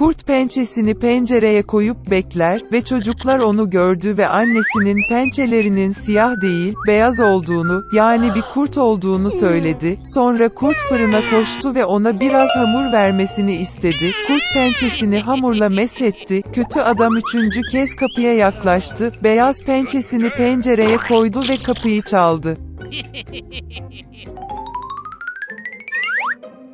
Kurt pençesini pencereye koyup bekler ve çocuklar onu gördü ve annesinin pençelerinin siyah değil, beyaz olduğunu, yani bir kurt olduğunu söyledi. Sonra kurt fırına koştu ve ona biraz hamur vermesini istedi. Kurt pençesini hamurla meshetti. Kötü adam üçüncü kez kapıya yaklaştı, beyaz pençesini pencereye koydu ve kapıyı çaldı.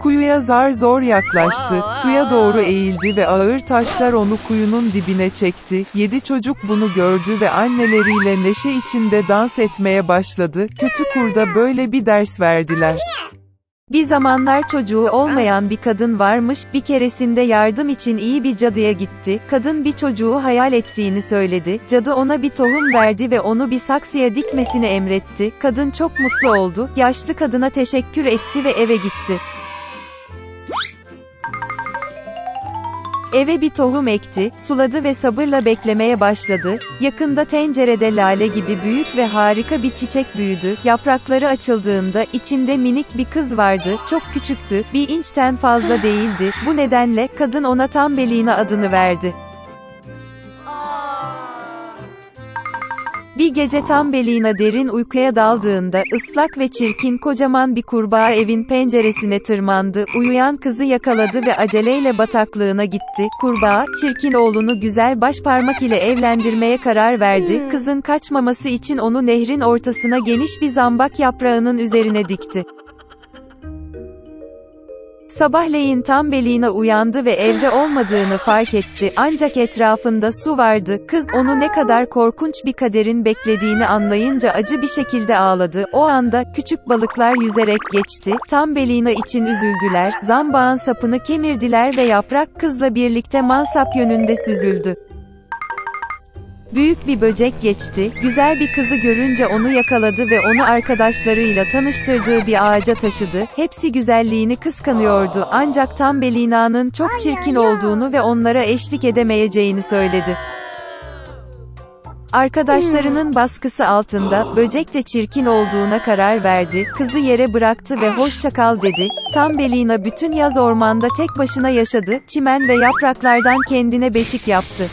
Kuyuya zar zor yaklaştı, suya doğru eğildi ve ağır taşlar onu kuyunun dibine çekti. Yedi çocuk bunu gördü ve anneleriyle neşe içinde dans etmeye başladı. Kötü kurda böyle bir ders verdiler. Bir zamanlar çocuğu olmayan bir kadın varmış, bir keresinde yardım için iyi bir cadıya gitti. Kadın bir çocuğu hayal ettiğini söyledi. Cadı ona bir tohum verdi ve onu bir saksıya dikmesini emretti. Kadın çok mutlu oldu. Yaşlı kadına teşekkür etti ve eve gitti. Eve bir tohum ekti, suladı ve sabırla beklemeye başladı. Yakında tencerede lale gibi büyük ve harika bir çiçek büyüdü. Yaprakları açıldığında içinde minik bir kız vardı. Çok küçüktü, bir inçten fazla değildi. Bu nedenle kadın ona Tambelina adını verdi. Bir gece Tambelina derin uykuya daldığında ıslak ve çirkin kocaman bir kurbağa evin penceresine tırmandı. Uyuyan kızı yakaladı ve aceleyle bataklığına gitti. Kurbağa, çirkin oğlunu güzel başparmak ile evlendirmeye karar verdi. Kızın kaçmaması için onu nehrin ortasına geniş bir zambak yaprağının üzerine dikti. Sabahleyin Tambelina uyandı ve evde olmadığını fark etti ancak etrafında su vardı. Kız onu ne kadar korkunç bir kaderin beklediğini anlayınca acı bir şekilde ağladı. O anda küçük balıklar yüzerek geçti. Tambelina için üzüldüler. Zambağın sapını kemirdiler ve yaprak kızla birlikte mansap yönünde süzüldü. Büyük bir böcek geçti, güzel bir kızı görünce onu yakaladı ve onu arkadaşlarıyla tanıştırdığı bir ağaca taşıdı. Hepsi güzelliğini kıskanıyordu ancak Tambelina'nın çok çirkin olduğunu ve onlara eşlik edemeyeceğini söyledi. Arkadaşlarının baskısı altında, böcek de çirkin olduğuna karar verdi, kızı yere bıraktı ve hoşça kal dedi. Tambelina bütün yaz ormanda tek başına yaşadı, çimen ve yapraklardan kendine beşik yaptı.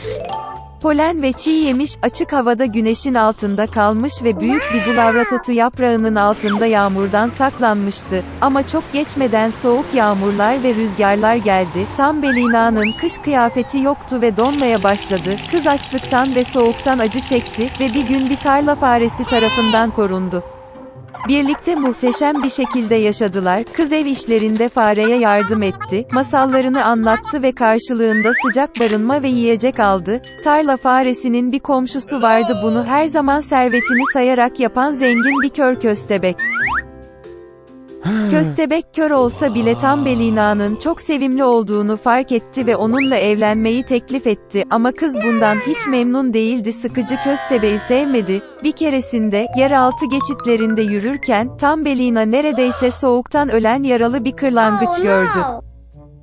Polen ve çiğ yemiş, açık havada güneşin altında kalmış ve büyük bir bulavra yaprağının altında yağmurdan saklanmıştı. Ama çok geçmeden soğuk yağmurlar ve rüzgarlar geldi. Tam Belina'nın kış kıyafeti yoktu ve donmaya başladı. Kız açlıktan ve soğuktan acı çekti ve bir gün bir tarla faresi tarafından korundu. Birlikte muhteşem bir şekilde yaşadılar. Kız ev işlerinde fareye yardım etti, masallarını anlattı ve karşılığında sıcak barınma ve yiyecek aldı. Tarla faresinin bir komşusu vardı bunu her zaman servetini sayarak yapan zengin bir kör köstebek. Köstebek kör olsa bile tam Belina'nın çok sevimli olduğunu fark etti ve onunla evlenmeyi teklif etti ama kız bundan hiç memnun değildi sıkıcı köstebeği sevmedi. Bir keresinde, yeraltı geçitlerinde yürürken, tam Belina neredeyse soğuktan ölen yaralı bir kırlangıç gördü.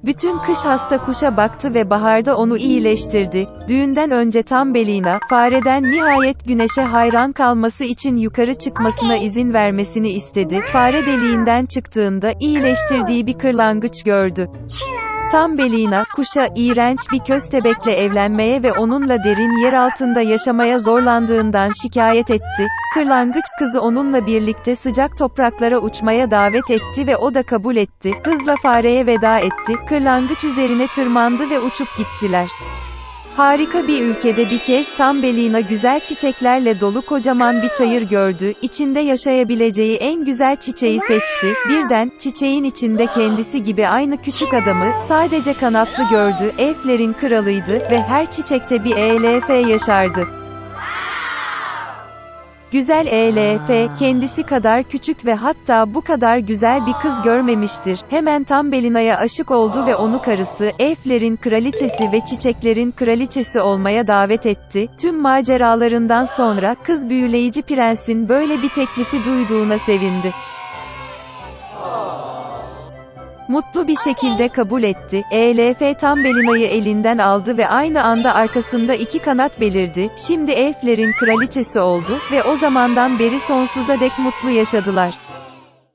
Bütün kış hasta kuşa baktı ve baharda onu iyileştirdi. Düğünden önce tam Belina, fareden nihayet güneşe hayran kalması için yukarı çıkmasına izin vermesini istedi. Fare deliğinden çıktığında iyileştirdiği bir kırlangıç gördü. Tam Belina, kuşa iğrenç bir köstebekle evlenmeye ve onunla derin yer altında yaşamaya zorlandığından şikayet etti. Kırlangıç kızı onunla birlikte sıcak topraklara uçmaya davet etti ve o da kabul etti. Hızla fareye veda etti. Kırlangıç üzerine tırmandı ve uçup gittiler. Harika bir ülkede bir kez tam Belina güzel çiçeklerle dolu kocaman bir çayır gördü. İçinde yaşayabileceği en güzel çiçeği seçti. Birden, çiçeğin içinde kendisi gibi aynı küçük adamı, sadece kanatlı gördü. Elflerin kralıydı ve her çiçekte bir ELF yaşardı. Güzel ELF, kendisi kadar küçük ve hatta bu kadar güzel bir kız görmemiştir. Hemen tam Belina'ya aşık oldu ve onu karısı, elflerin kraliçesi ve çiçeklerin kraliçesi olmaya davet etti. Tüm maceralarından sonra, kız büyüleyici prensin böyle bir teklifi duyduğuna sevindi. Mutlu bir şekilde kabul etti. ELF tam Belina'yı elinden aldı ve aynı anda arkasında iki kanat belirdi. Şimdi elflerin kraliçesi oldu ve o zamandan beri sonsuza dek mutlu yaşadılar.